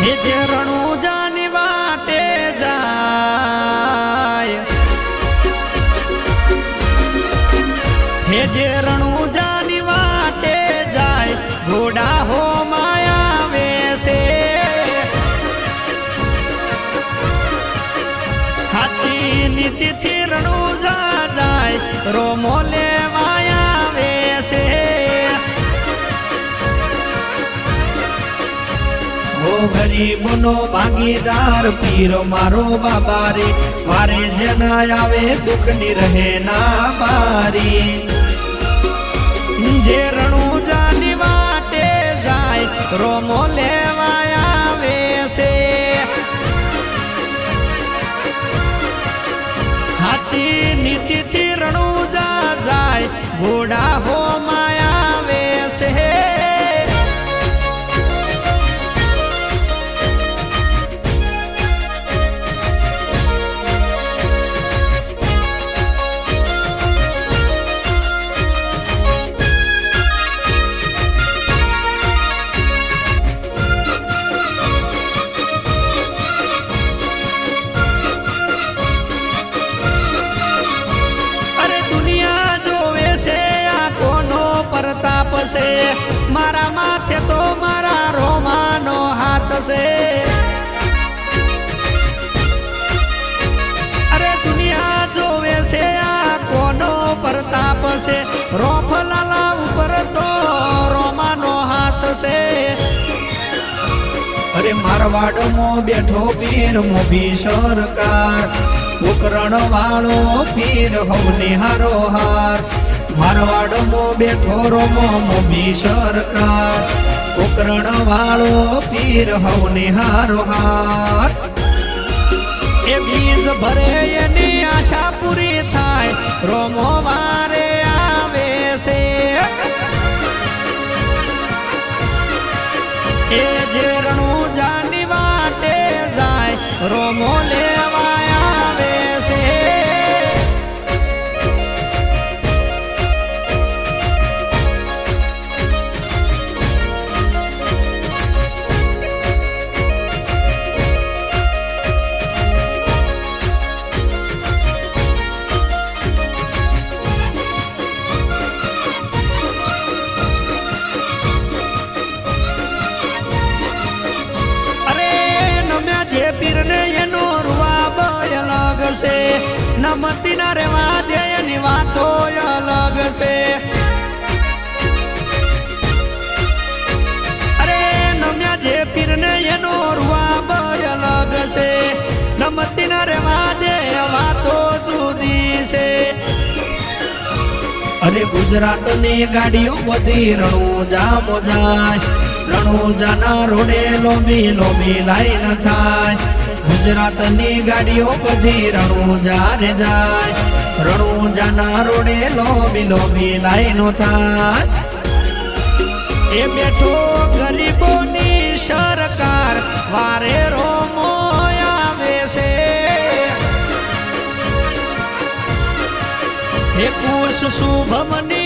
હે જે વાટે જાય. હે જાની વાટે જાય, ઘોડા હો માયા વેશે હાચી નીતિથી રણુ જા જાય રોમોલે ગરીબનો ભાગીદાર, પીર મારો બાબા રે મારે જેના આવે, દુઃખની રહે ના બારી. જે રણુજાની વાટે જાય, રોમો લેવાયા આવે છે. હાચી નીતિથી રણુજા જાય, ઘોડા પ્રતાપ મારા માથે તો મારા રોમાનો હાથ છે. અરે દુનિયા જોવે છે આ કોનો પ્રતાપ છે. રોફલાલા ઉપર તો રોમાનો હાથ છે. અરે મારવાડમાં બેઠો પીર, મોભી સરકાર. ઉકરણ વાળો પીર હો હારો હાર મારવાડમાં બેઠો રોમો મોભી સરકાર. ઉકરણ વાળો પીર હવને હારો હાર. એ બીજ ભરે એની આશા પૂરી થાય. રોમો વારે આવે છે. એ જે રણુજાની વાટે જાય, રોમો લેવાય છે. નમતી ના રેવા દે એની વાતો અલગ છે. અરે, નમ્યા જે પીરને એનો રૂવાબ અલગ છે. નમતી ના રેવા દે વાતો જુદી છે. અરે ગુજરાતની ગાડીઓ બધી રણુજા મોજાય રણુજાના રોડે લોબી લોબી લાઈન થાય. ગુજરાતની ગાડીઓ બધી રણુજા રે જાય. રણુજાના રોડે લોબી લોબી લાઈનો થાય. એ બેઠો ગરીબોની સરકાર, વારે રોમો આવે છે. એ કુશ શુભમ નિહારો હાર રોમો